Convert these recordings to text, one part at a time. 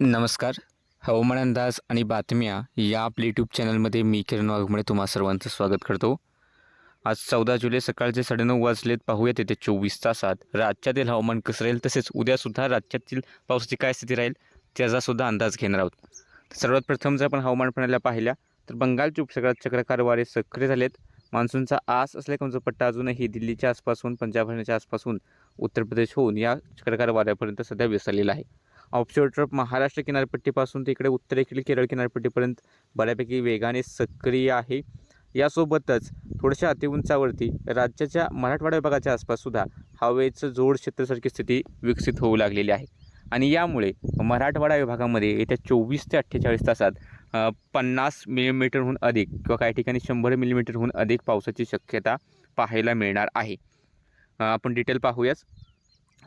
नमस्कार. हवामान अंदाज आणि बातम्या या आपल्या यूट्यूब चॅनलमध्ये मी किरण वाघमुळे तुम्हा सर्वांचं स्वागत करतो. आज चौदा जुलै सकाळचे साडेनऊ वाजलेत. पाहूयात येते चोवीस तासात राज्यातील हवामान कसं राहील? तसेच उद्यासुद्धा राज्यातील पावसाची काय स्थिती राहील? त्याचासुद्धा अंदाज घेणार आहोत. सर्वात प्रथम जर आपण हवामान प्रणाल्या पाहिल्या तर बंगालच्या उपसागरात चक्रकार वारे सक्रिय झालेत. मान्सूनचा आस असलेला कमजोर पट्टा अजूनही दिल्लीच्या आसपासून पंजाब हरियाणाच्या आसपासून उत्तर प्रदेश होऊन या चक्रकार वाऱ्यापर्यंत सध्या विसरलेला आहे. ऑफशोर ट्रप महाराष्ट्र किनारपट्टीपासून ते इकडे उत्तरेकडील केरळ किनारपट्टीपर्यंत बऱ्यापैकी वेगाने सक्रिय आहे. यासोबतच थोड्याशा अतिउंचावरती राज्याच्या मराठवाडा विभागाच्या आसपाससुद्धा हवेचं जोड क्षेत्रासारखी स्थिती विकसित होऊ लागलेली आहे. आणि यामुळे मराठवाडा विभागामध्ये येत्या चोवीस ते अठ्ठेचाळीस तासात पन्नास मिलीमीटरहून अधिक किंवा काही ठिकाणी शंभर मिलीमीटरहून अधिक पावसाची शक्यता पाहायला मिळणार आहे. आपण डिटेल पाहूयाच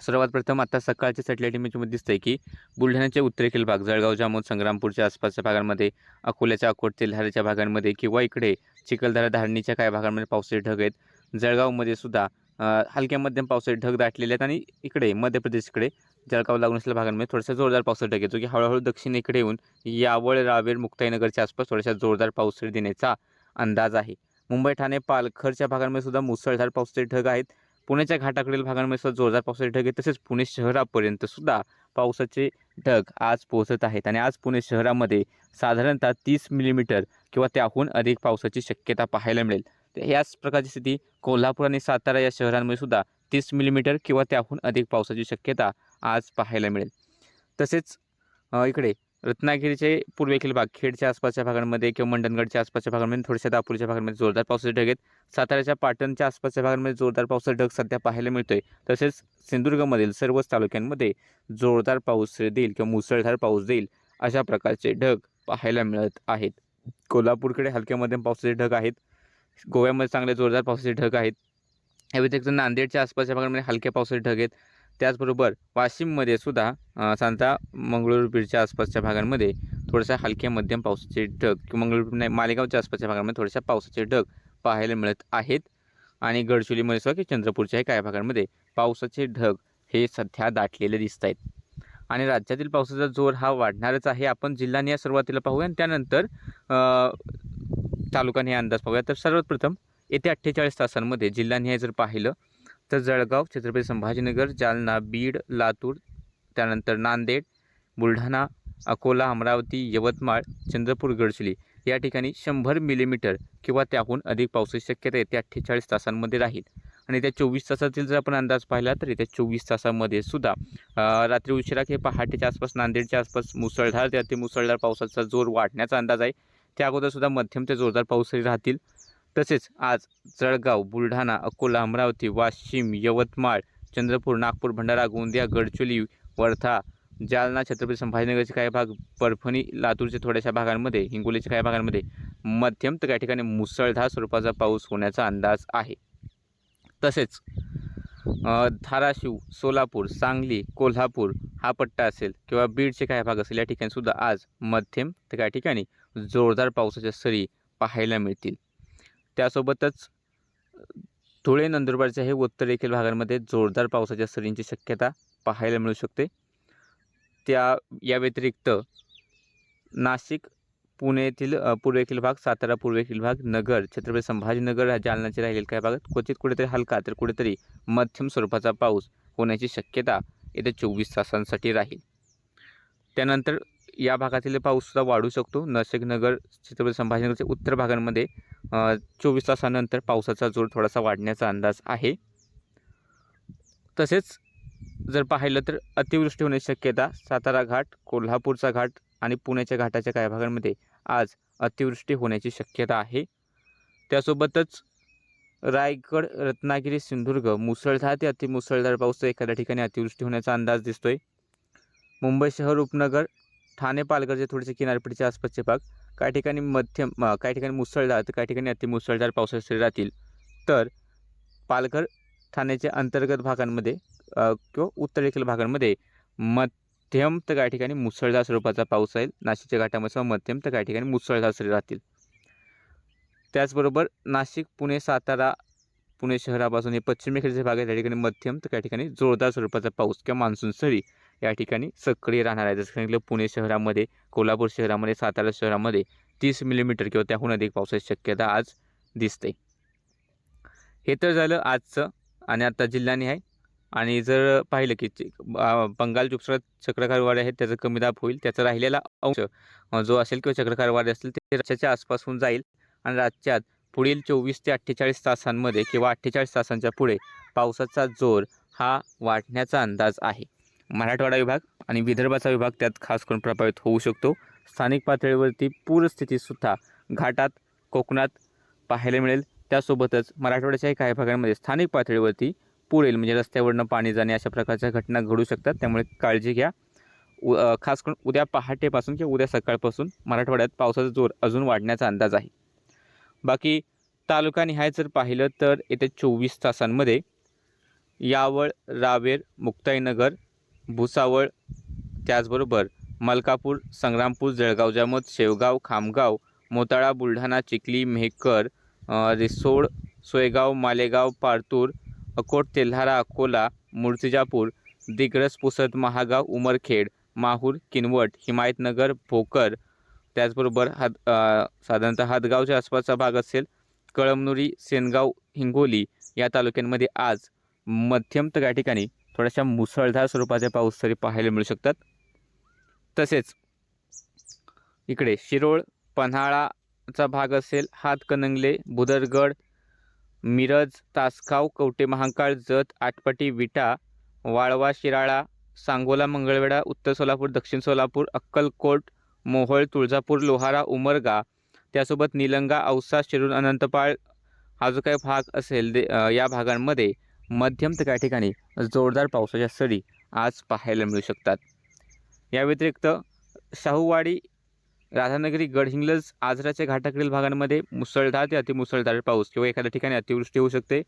सर्वात प्रथम आता सकाळच्या सॅटेलाईट इमेजमध्ये दिसतंय की बुलढाण्याच्या उत्तरेकडील भाग जळगाव जामोद संग्रामपूरच्या आसपासच्या भागांमध्ये अकोल्याच्या अकोट तेल्हाराच्या भागांमध्ये किंवा इकडे चिखलदरा धारणीच्या काही भागांमध्ये पावसाचे ढग आहेत. जळगावमध्ये सुद्धा हलक्या मध्यम पावसाचे ढग दाटलेले आहेत आणि इकडे मध्य प्रदेशकडे जळगाव लागून असलेल्या भागांमध्ये थोडासा जोरदार पावसाचा ढग येतो की हळूहळू दक्षिणेकडे येऊन यावळ रावेर मुक्ताईनगरच्या आसपास थोड्याशा जोरदार पाऊस देण्याचा अंदाज आहे. मुंबई ठाणे पालघरच्या भागांमध्ये सुद्धा मुसळधार पावसाचे ढग आहेत. पुण्याच्या घाटाकडील भागांमध्ये सुद्धा जोरदार पावसाचे ढग आहेत. तसेच पुणे शहरापर्यंत सुद्धा पावसाचे ढग आज पोहोचत आहेत. आणि आज पुणे शहरामध्ये साधारणतः तीस मिलीमीटर किंवा त्याहून अधिक पावसाची शक्यता पाहायला मिळेल. तर याच प्रकारची स्थिती कोल्हापूर आणि सातारा या शहरांमध्ये सुद्धा तीस मिलीमीटर किंवा त्याहून अधिक पावसाची शक्यता आज पाहायला मिळेल. तसेच इकडे रत्नागिरीचे पूर्वेखील भाग खेडच्या आसपासच्या भागांमध्ये किंवा मंडणगडच्या आसपासच्या भागांमध्ये थोड्याशा दापोलीच्या भागांमध्ये जोरदार पावसाचे ढग आहेत. साताऱ्याच्या पाटणच्या आसपासच्या भागांमध्ये जोरदार पावसाचा ढग सध्या पाहायला मिळतोय. तसेच सिंधुदुर्गमधील सर्वच तालुक्यांमध्ये जोरदार पाऊस देईल किंवा मुसळधार पाऊस देईल अशा प्रकारचे ढग पाहायला मिळत आहेत. कोल्हापूरकडे हलक्या मध्यम पावसाचे ढग आहेत. गोव्यामध्ये चांगले जोरदार पावसाचे ढग आहेत. या व्यतिरिक्त नांदेडच्या आसपासच्या भागांमध्ये हलक्या पावसाचे ढग आहेत. त्याचबरोबर वाशिममध्ये सुद्धा अ, मंगळूरपीरच्या मंगळूर बीडच्या आसपासच्या भागांमध्ये थोड्याशा हलक्या मध्यम पावसाचे ढग किंवा मंगळूर नाही मालेगावच्या आसपासच्या भागांमध्ये थोड्याशा पावसाचे ढग पाहायला मिळत आहेत. आणि गडचिरोलीमध्ये सुद्धा की चंद्रपूरच्याही काही भागांमध्ये पावसाचे ढग हे सध्या दाटलेले दिसत आहेत. आणि राज्यातील पावसाचा जोर हा वाढणारच आहे. आपण जिल्ह्याने या सुरुवातीला पाहूया आणि त्यानंतर अ, तालुकाने अंदाज पाहूया. तर सर्वात प्रथम येत्या अठ्ठेचाळीस तासांमध्ये जिल्ह्याने जर पाहिलं तर जळगाव छत्रपती संभाजीनगर जालना बीड लातूर त्यानंतर नांदेड बुलढाणा अकोला अमरावती यवतमाळ चंद्रपूर गडचिरोली. या ठिकाणी शंभर मिलीमीटर किंवा त्याहून अधिक पावसाची शक्यता येत्या अठ्ठेचाळीस तासांमध्ये राहील. आणि त्या चोवीस तासातील जर आपण अंदाज पाहिला तर येत्या चोवीस तासामध्ये सुद्धा रात्री उशिरा किंवा पहाटेच्या आसपास नांदेडच्या आसपास मुसळधार ते अतिमुसळधार पावसाचा जोर वाढण्याचा अंदाज आहे. त्या अगोदरसुद्धा मध्यम ते जोरदार पाऊसही राहतील. तसेच आज जळगाव बुलढाणा अकोला अमरावती वाशिम यवतमाळ चंद्रपूर नागपूर भंडारा गोंदिया गडचोली वर्धा जालना छत्रपती संभाजीनगरचे काही भाग परभणी लातूरच्या थोड्याशा भागांमध्ये हिंगोलीच्या काही भागांमध्ये मध्यम तर काही ठिकाणी मुसळधार स्वरूपाचा पाऊस होण्याचा अंदाज आहे. तसेच धाराशिव सोलापूर सांगली कोल्हापूर हा पट्टा असेल किंवा बीडचे काही भाग असेल या ठिकाणीसुद्धा आज मध्यम तर काही ठिकाणी जोरदार पावसाच्या सरी पाहायला मिळतील. त्यासोबतच धुळे नंदुरबारच्या हे उत्तरेखील भागांमध्ये जोरदार पावसाच्या सरींची शक्यता पाहायला मिळू शकते. त्या या व्यतिरिक्त नाशिक पुणेतील येथील पूर्वेखील भाग सातारा पूर्वेखील भाग नगर छत्रपती संभाजीनगर जालनाचे जालन्याचे राहिलेले काही भागात क्वचित कुठेतरी हलका तर कुठेतरी मध्यम स्वरूपाचा पाऊस होण्याची शक्यता येत्या चोवीस तासांसाठी राहील. त्यानंतर या भागातील पाऊससुद्धा वाढू शकतो. नाशिक छत्रपती संभाजीनगरच्या उत्तर भागांमध्ये चोवीस तासानंतर पावसाचा जोर थोडासा वाढण्याचा अंदाज आहे. तसेच जर पाहिलं तर अतिवृष्टी होण्याची शक्यता सातारा घाट कोल्हापूरचा घाट आणि पुण्याच्या घाटाच्या काही भागांमध्ये आज अतिवृष्टी होण्याची शक्यता आहे. त्यासोबतच रायगड रत्नागिरी सिंधुदुर्ग मुसळधार ते अतिमुसळधार पाऊस एखाद्या ठिकाणी अतिवृष्टी होण्याचा अंदाज दिसतोय. मुंबई शहर उपनगर ठाणे पालघरचे थोडेसे किनारपट्टीच्या आसपासचे भाग. काही ठिकाणी मध्यम काही ठिकाणी मुसळधार तर काही ठिकाणी अतिमुसळधार पावसाचे राहतील. तर पालघर ठाण्याच्या अंतर्गत भागांमध्ये किंवा उत्तरेकडील भागांमध्ये मध्यम तर काही ठिकाणी मुसळधार स्वरूपाचा पाऊस राहील. नाशिकच्या घाटामध्ये सुद्धा मध्यम तर काही ठिकाणी मुसळधार सरी राहतील. त्याचबरोबर नाशिक पुणे सातारा पुणे शहरापासून हे पश्चिमेकडचे भाग आहे त्या ठिकाणी मध्यम तर काही ठिकाणी जोरदार स्वरूपाचा पाऊस किंवा मान्सून सरी या ठिकाणी सक्रिय राहणार आहे. जसं सांगितलं पुणे शहरामध्ये कोल्हापूर शहरामध्ये सातारा शहरामध्ये तीस मिलीमीटर किंवा त्याहून अधिक पावसाची शक्यता आज दिसते. हे तर झालं आजचं आणि आता जिल्ह्याने आहे. आणि जर पाहिलं की बंगाल उपसागरात चक्रकार वारे आहेत त्याचा कमी दाब होईल. त्याचा राहिलेला अंश जो असेल किंवा चक्रकार वारे असेल ते राज्याच्या आसपास होऊन जाईल. आणि राज्यात पुढील चोवीस ते अठ्ठेचाळीस तासांमध्ये किंवा अठ्ठेचाळीस तासांच्या पुढे पावसाचा जोर हा वाढण्याचा अंदाज आहे. मराठवाडा विभाग आणि विदर्भाचा विभाग त्यात खास करून प्रभावित होऊ शकतो. स्थानिक पातळीवरती पूरस्थितीसुद्धा घाटात कोकणात पाहायला मिळेल. त्यासोबतच मराठवाड्याच्याही काही भागांमध्ये स्थानिक पातळीवरती पूर येईल म्हणजे रस्त्यावरनं पाणी जाणे अशा प्रकारच्या घटना घडू शकतात. त्यामुळे काळजी घ्या. उ खास करून उद्या पहाटेपासून किंवा उद्या सकाळपासून मराठवाड्यात पावसाचा जोर अजून वाढण्याचा अंदाज आहे. बाकी तालुकानिहाय जर पाहिलं तर येत्या चोवीस तासांमध्ये यावळ रावेर मुक्ताईनगर भुसावळ त्याचबरोबर मलकापूर संग्रामपूर जळगाव जामोद शेवगाव खामगाव मोताळा बुलढाणा चिखली मेहकर रिसोड सोयगाव मालेगाव पारतूर अकोट तेल्हारा अकोला मूर्तिजापूर दिग्रस पुसद महागाव उमरखेड माहूर किनवट हिमायतनगर भोकर त्याचबरोबर हात साधारणतः हातगावच्या आसपासचा भाग असेल कळमनुरी सेनगाव हिंगोली या तालुक्यांमध्ये आज मध्यम तर काही ठिकाणी थोड्याशा मुसळधार स्वरूपाचे पाऊस तरी पाहायला मिळू शकतात. तसेच इकडे शिरोळ पन्हाळाचा भाग असेल हातकणंगले बुदरगड मिरज तासगाव कवटे महांकाळ जत आटपटी विटा वाळवा शिराळा सांगोला मंगळवेढा उत्तर सोलापूर दक्षिण सोलापूर अक्कलकोट मोहोळ तुळजापूर लोहारा उमरगा त्यासोबत निलंगा औसा शिरूर अनंतपाळ हा जो काही भाग असेल दे या भागांमध्ये मध्यम तर काही ठिकाणी जोरदार पावसाच्या सरी आज पाहायला मिळू शकतात. या व्यतिरिक्त शाहूवाडी राधानगरी गडहिंग्लज आजराच्या घाटाकडील भागांमध्ये मुसळधार ते अतिमुसळधार पाऊस किंवा एखाद्या ठिकाणी अतिवृष्टी होऊ शकते.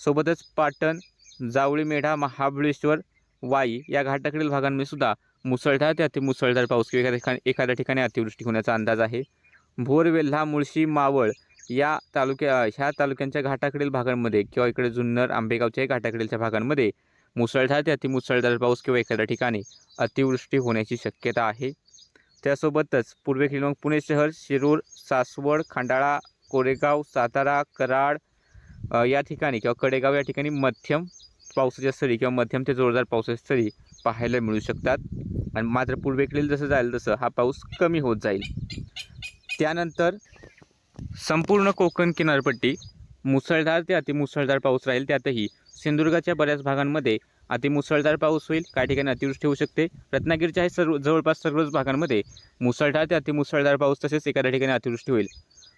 सोबतच पाटण जावळी मेढा महाबळेश्वर वाई या घाटाकडील भागांमध्ये सुद्धा मुसळधार ते अतिमुसळधार पाऊस किंवा एखाद्या ठिकाणी एखाद्या ठिकाणी अतिवृष्टी होण्याचा अंदाज आहे. भोर वेल्हा मुळशी मावळ या तालुक्या ह्या तालुक्यांच्या घाटाकडील भागांमध्ये किंवा इकडे जुन्नर आंबेगावच्या घाटाकडीलच्या भागांमध्ये मुसळधार ते अतिमुसळधार पाऊस किंवा एखाद्या ठिकाणी अतिवृष्टी होण्याची शक्यता आहे. त्यासोबतच पूर्वेकडील मग पुणे शहर शिरूर सासवड खंडाळा कोरेगाव सातारा कराड या ठिकाणी किंवा कडेगाव या ठिकाणी मध्यम पावसाच्या सरी किंवा मध्यम ते जोरदार पावसाच्या सरी पाहायला मिळू शकतात. आणि मात्र पूर्वेकडील जसं जाईल तसं हा पाऊस कमी होत जाईल. त्यानंतर संपूर्ण कोकण किनारपट्टी मुसळधार ते अतिमुसळधार पाऊस राहील त्यातही सिंधुदुर्गाच्या बऱ्याच भागांमध्ये अतिमुसळधार पाऊस होईल. काही ठिकाणी अतिवृष्टी होऊ शकते. रत्नागिरीच्या हे सर्व जवळपास सर्वच भागांमध्ये मुसळधार ते अतिमुसळधार पाऊस तसेच एखाद्या ठिकाणी अतिवृष्टी होईल.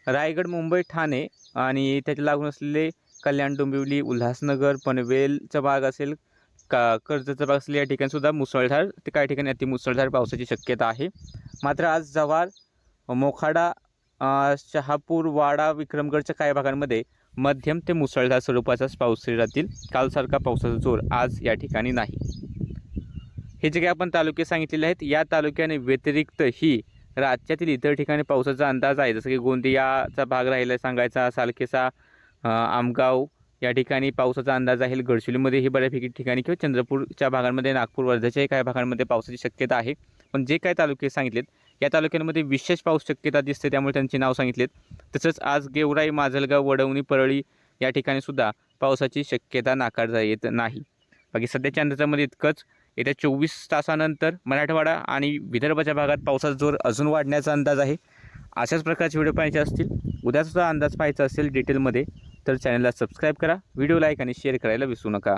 रायगड मुंबई ठाणे आणि त्याच्या लागून असलेले कल्याण डोंबिवली उल्हासनगर पनवेलचा भाग असेल का कर्जतचा भाग असेल या ठिकाणीसुद्धा मुसळधार ते काही ठिकाणी अतिमुसळधार पावसाची शक्यता आहे. मात्र आज जव्हार मोखाडा शहापूर वाडा विक्रमगडच्या काही भागांमध्ये मध्यम ते मुसळधार स्वरूपाचाच पाऊस राहतील. कालसारखा पावसाचा जोर आज या ठिकाणी नाही. हे जे काही आपण तालुके सांगितलेले आहेत या तालुक्याने व्यतिरिक्तही राज्यातील इतर ठिकाणी पावसाचा अंदाज आहे. जसं की गोंदियाचा भाग राहिला सांगायचा सालखेसा आमगाव या ठिकाणी पावसाचा अंदाज आहे. गडचिरोलीमध्येही बऱ्यापैकी ठिकाणी किंवा चंद्रपूरच्या भागांमध्ये नागपूर वर्ध्याच्याही काही भागांमध्ये पावसाची शक्यता आहे. पण जे काही तालुके सांगितलेत या तालुक्यांमध्ये विशेष पाऊस शक्यता दिसते त्यामुळे त्यांची नाव सांगितलेत. तसंच आज गेवराई माजलगाव वडवणी परळी या ठिकाणी सुद्धा पावसाची शक्यता नाकारता येत नाही. बाकी सध्याच्या अंदाजामध्ये इतकंच. येत्या चोवीस तासानंतर मराठवाडा आणि विदर्भाच्या भागात पावसाचा जोर अजून वाढण्याचा अंदाज आहे. अशाच प्रकारचे व्हिडिओ पाहायचे असतील उद्यासुद्धा अंदाज पाहायचा असेल डिटेलमध्ये तर चॅनलला सबस्क्राईब करा व्हिडिओ लाईक आणि शेअर करायला विसरू नका.